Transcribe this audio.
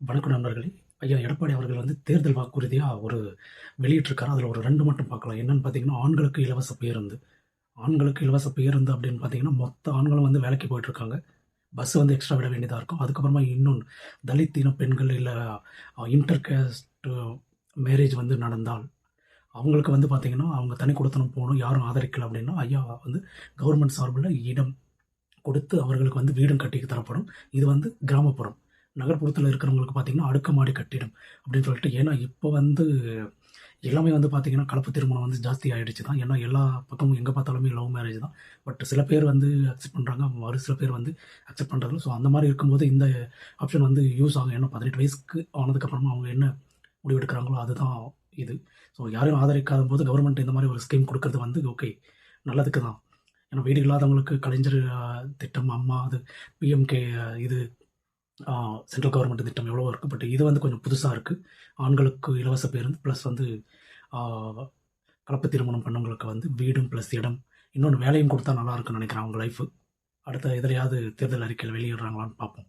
வணக்கம் நண்பர்களே. ஐயா எடப்பாடி அவர்கள் வந்து தேர்தல் வாக்குறுதியாக ஒரு வெளியிட்டிருக்காரு. அதில் ஒரு ரெண்டு மட்டும் பார்க்கலாம். என்னென்னு பார்த்தீங்கன்னா ஆண்களுக்கு இலவச பேருந்து. ஆண்களுக்கு இலவச பேருந்து அப்படின்னு பார்த்தீங்கன்னா மொத்த ஆண்களும் வந்து வேலைக்கு போயிட்டுருக்காங்க. பஸ் வந்து எக்ஸ்ட்ரா விட வேண்டியதாக இருக்கும். அதுக்கப்புறமா இன்னொன்று தலித் இன பெண்கள் இல்லை இன்டர்கேஸ்ட் மேரேஜ் வந்து நடந்தால் அவங்களுக்கு வந்து பார்த்திங்கன்னா அவங்க தனி கொடுத்தனம் போகணும் யாரும் ஆதரிக்கல அப்படின்னா ஐயா வந்து கவர்மெண்ட் சார்பில் இடம் கொடுத்து அவர்களுக்கு வந்து வீடும் கட்டி தரப்படும். இது வந்து கிராமப்புறம். நகர்ப்புறத்தில் இருக்கிறவங்களுக்கு பார்த்திங்கன்னா அடுக்குமாடி கட்டிடம் அப்படின்னு சொல்லிட்டு ஏன்னா இப்போ வந்து எல்லாமே வந்து பார்த்திங்கன்னா கலப்பு திருமணம் வந்து ஜாஸ்தி ஆகிடுச்சு தான் ஏன்னா எல்லா பக்கமும் எங்கே பார்த்தாலுமே லவ் மேரேஜ் தான். பட் சில பேர் வந்து அக்செப்ட் பண்ணுறாங்க ஒரு சில பேர் வந்து அக்செப்ட் பண்ணுறாங்க ஸோ அந்த மாதிரி இருக்கும்போது இந்த ஆப்ஷன் வந்து யூஸ் ஆகும். ஏன்னா பதினெட்டு வயசுக்கு ஆனதுக்கப்புறமா அவங்க என்ன முடிவு எடுக்கிறாங்களோ அதுதான் இது. ஸோ யாரையும் ஆதரிக்காத போது கவர்மெண்ட் இந்த மாதிரி ஒரு ஸ்கீம் கொடுக்கறது வந்து ஓகே நல்லதுக்கு தான் ஏன்னா வீடு இல்லாதவங்களுக்கு கலைஞர் திட்டம் அம்மா அது பிஎம்கே இது சென்ட்ரல் கவர்மெண்ட் திட்டம் எவ்வளோ இருக்குது பட் இது வந்து கொஞ்சம் புதுசாக இருக்குது ஆண்களுக்கு இலவச பேருந்து ப்ளஸ் வந்து கலப்பு திருமணம் பண்ணவங்களுக்கு வந்து வீடும் ப்ளஸ் இடம். இன்னொன்று வேலையும் கொடுத்தா நல்லா இருக்குன்னு நினைக்கிறேன் அவங்க லைஃபு அடுத்த எதிலையாவது தேர்தல் அறிக்கையில் வெளியிடுறாங்களான்னு பார்ப்போம்.